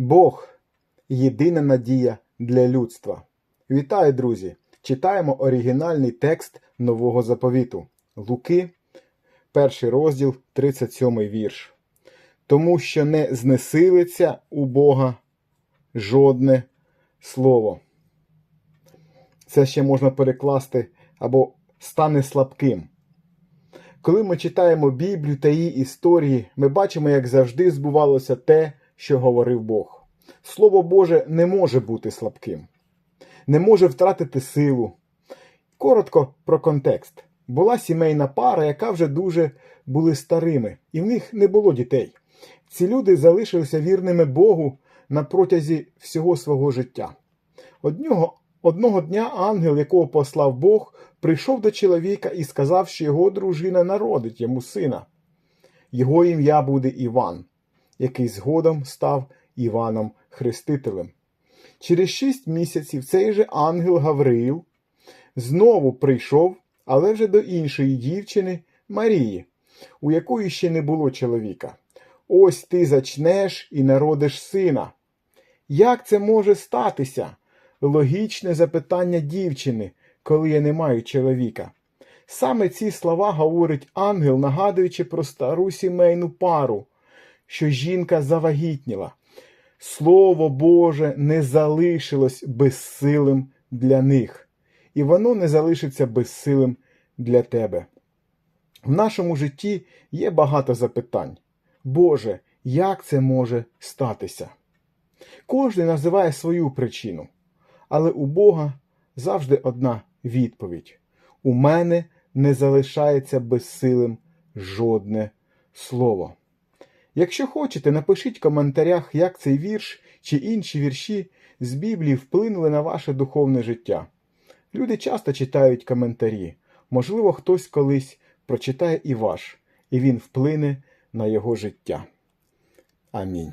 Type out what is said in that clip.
Бог єдина надія для людства. Вітаю, друзі! Читаємо оригінальний текст Нового заповіту. Луки, перший розділ, 37 вірш. Тому що не знесилиться у Бога жодне слово. Це ще можна перекласти або стане слабким. Коли ми читаємо Біблію та її історії, ми бачимо, як завжди збувалося те, що говорив Бог. Слово Боже не може бути слабким, не може втратити силу. Коротко про контекст. Була сімейна пара, яка вже дуже були старими, і в них не було дітей. Ці люди залишилися вірними Богу на протязі всього свого життя. Одного, одного дня ангел, якого послав Бог, прийшов до чоловіка і сказав, що його дружина народить йому сина. Його ім'я буде Іван, який згодом став Іваном Хрестителем. Через шість місяців цей же ангел Гавриїл знову прийшов, але вже до іншої дівчини Марії, у якої ще не було чоловіка. Ось ти зачнеш і народиш сина. Як це може статися? Логічне запитання дівчини, коли я не маю чоловіка. Саме ці слова говорить ангел, нагадуючи про стару сімейну пару, що жінка завагітніла. Слово Боже не залишилось безсилим для них, і воно не залишиться безсилим для тебе. В нашому житті є багато запитань. Боже, як це може статися? Кожен називає свою причину, але у Бога завжди одна відповідь: у мене не залишається безсилим жодне слово. Якщо хочете, напишіть в коментарях, як цей вірш чи інші вірші з Біблії вплинули на ваше духовне життя. Люди часто читають коментарі. Можливо, хтось колись прочитає і ваш, і він вплине на його життя. Амінь.